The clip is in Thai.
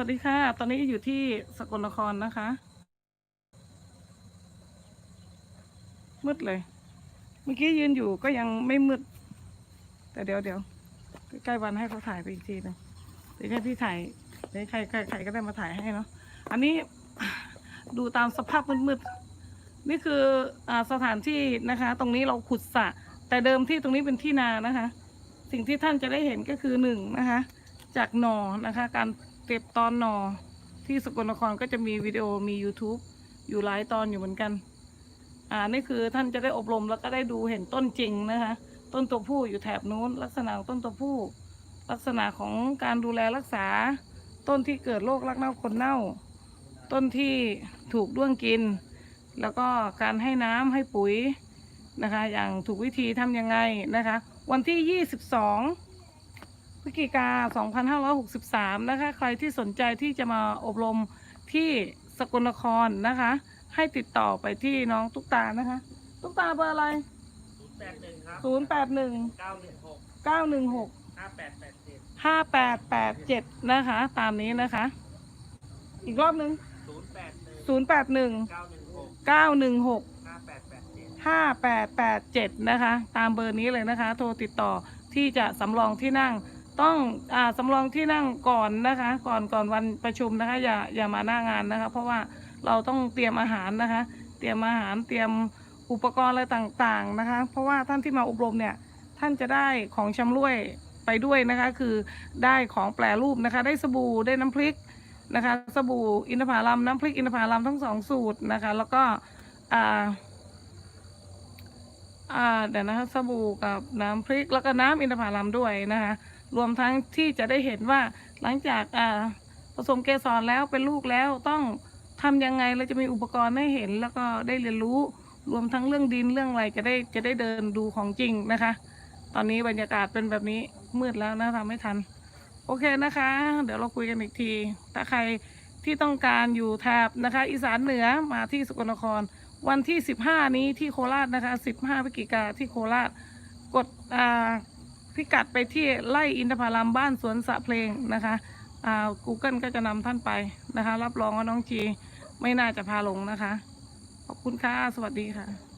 วัสดีค่ะ ตอนนี้อยู่ที่สกลนครนะคะ มืดเลย เมื่อกี้ยืนอยู่ก็ยังไม่มืด แต่เดี๋ยวเดี๋ยวใกล้วันให้เขาถ่ายไปอีกทีนึงเดี๋ยวให้พี่ถ่ายเดี๋ยวใครใครใครก็ได้มาถ่ายให้เนาะ อันนี้ดูตามสภาพมืดๆ นี่คืออสถานที่นะคะ ตรงนี้เราขุดสระแต่เดิมที่ตรงนี้เป็นที่นานะคะ สิ่งที่ท่านจะได้เห็นก็คือหนึ่งนะคะ จากหนอนะคะ การ เก็บตอนหนอที่สกลนครก็จะมีวิดีโอมี YouTube อยู่หลายตอนอยู่เหมือนกัน อ่านี่คือท่านจะได้อบรมแล้วก็ได้ดูเห็นต้นจริงนะคะ ต้นตัวผู้อยู่แถบนู้น ลักษณะของต้นตัวผู้ ลักษณะของการดูแลรักษา ต้นที่เกิดโรครักเน่าคนเน่า ต้นที่ถูกด้วงกิน แล้วก็การให้น้ำให้ปุ๋ยนะคะ อย่างถูกวิธีทำยังไงนะคะ วันที่ 22 พฤศจิกา 2563 นะคะ ใครที่สนใจที่จะมาอบรมที่สกลนครนะคะ ให้ติดต่อไปที่น้องตุ๊กตานะคะ ตุ๊กตาเบอร์อะไรศูนย์แปดหนึ่งครับ 081เก้าหนึ่งหก916ห้าแปดแปดเจ็ด5887 นะคะ ตามนี้นะคะ อีกรอบหนึ่งศูนย์แปดหนึ่ง081เก้าหนึ่งหก916ห้าแปดแปดเจ็ด5887 นะคะ ตามเบอร์นี้เลยนะคะ โทรติดต่อที่จะสำรองที่นั่ง ต้องอ่าสำรองที่นั่งก่อนนะคะ ก่อนก่อนวันประชุมนะคะ อย่าอย่ามาหน้างานนะคะ เพราะว่าเราต้องเตรียมอาหารนะคะ เตรียมอาหารเตรียมอุปกรณ์อะไรต่างๆนะคะ เพราะว่าท่านที่มาอบรมเนี่ยท่านจะได้ของชำร่วยไปด้วยนะคะ คือได้ของแปรรูปนะคะ ได้สบู่ได้น้ำพริกนะคะ สบู่อินทผลัมน้ำพริกอินทผลัมทั้งสองสูตรนะคะ แล้วก็อ่าอ่าเดี๋ยวนะคะสบู่กับน้ำพริกแล้วก็น้ำอินทผลัมด้วยนะคะ รวมทั้งที่จะได้เห็นว่าหลังจากผสมเกสรแล้วเป็นลูกแล้วต้องทำยังไงเราจะมีอุปกรณ์ให้เห็น แล้วก็ได้เรียนรู้รวมทั้งเรื่องดินเรื่องอะไรจะได้จะได้เดินดูของจริงนะคะ ตอนนี้บรรยากาศเป็นแบบนี้มืดแล้วนะทำไม่ทัน โอเคนะคะ เดี๋ยวเราคุยกันอีกที ถ้าใครที่ต้องการอยู่แถบนะคะ อีสานเหนือมาที่สกลนคร วันที่ 15 นี้ที่โคราชนะคะ 15พฤศจิกาที่โคราชกดอ่า พิกัดไปที่ไล่อินทผลัมบ้านสวนสะเพลงนะคะอ่า Google ก็จะนำท่านไปนะคะ รับรองว่าน้องจีไม่น่าจะพาหลงนะคะ ขอบคุณค่ะ สวัสดีค่ะ